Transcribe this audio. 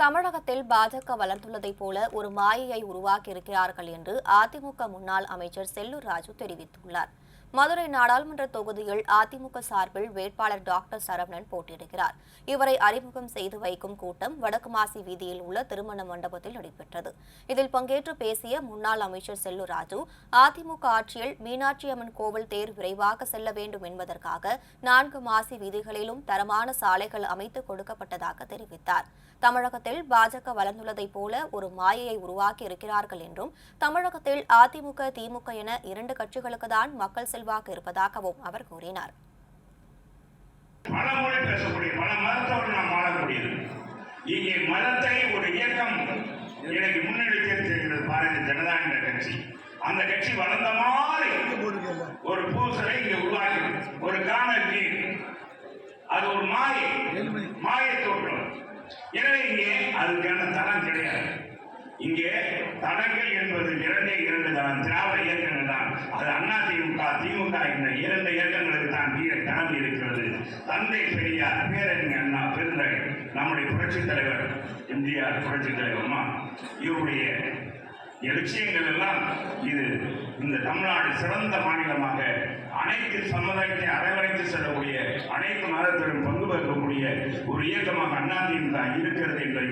தமிழகத்தில் பாஜக வளர்ந்துள்ளதைப் போல ஒரு மாயையை உருவாக்கியிருக்கிறார்கள் என்று அதிமுக முன்னாள் அமைச்சர் செல்லூர் ராஜு தெரிவித்துள்ளார். மதுரை நாடாளுமன்ற தொகுதியில் அதிமுக சார்பில் வேட்பாளர் டாக்டர் சரவணன் போட்டியிடுகிறார். இவரை அறிமுகம் செய்து வைக்கும் கூட்டம் வடக்கு மாசி வீதியில் உள்ள திருமண மண்டபத்தில் நடைபெற்றது. இதில் பங்கேற்று பேசிய முன்னாள் அமைச்சர் செல்லூர் ராஜு அதிமுக ஆட்சியில் மீனாட்சி அம்மன் கோவில் தேர் விரைவாக செல்ல வேண்டும் என்பதற்காக நான்கு மாசி வீதிகளிலும் தரமான சாலைகள் அமைத்து கொடுக்கப்பட்டதாக தெரிவித்தார். தமிழகத்தில் பாஜக வளர்ந்துள்ளதைப் போல ஒரு மாயையை உருவாக்கி இருக்கிறார்கள் என்றும் தமிழகத்தில் அதிமுக திமுக என இரண்டு கட்சிகளுக்கு தான் மக்கள் செல்வாக்கு இருப்பதாகவும் அவர் கூறினார். இங்கே மதத்தை ஒரு இயக்கம் எனக்கு முன்னெடுத்து செல்கிறது பாரதிய ஜனதா என்ற கட்சி. அந்த கட்சி வளர்ந்த மாதிரி ஒரு பூசலை இங்கே உருவாக்கி ஒரு காணல் அது ஒரு மாயை. மாய எனவே இங்கே அதுக்கான தரம் கிடையாது. இங்கே தடங்கள் என்பது இரண்டே இரண்டு தான். திராவிட இயக்கங்கள் தான். அது அண்ணா திமுக திமுக என்ற இரண்டு இயக்கங்களுக்கு தான் கீழே தனம் இருக்கிறது. தந்தை பெரியார் பேரறிஞர் அண்ணா பெருந்தகை நம்முடைய புரட்சித் தலைவர் எம்ஜிஆர் புரட்சித் தலைவருமா இவருடைய லட்சியங்கள் எல்லாம் இது இந்த தமிழ்நாடு சிறந்த மாநிலமாக அனைத்து சமுதாயத்தை அரவணைத்து செல்லக்கூடிய அனைத்து மதத்திலும் பங்கு பெறக்கூடிய ஒரு இயக்கமாக அதிமுக இருக்கிறது என்பதை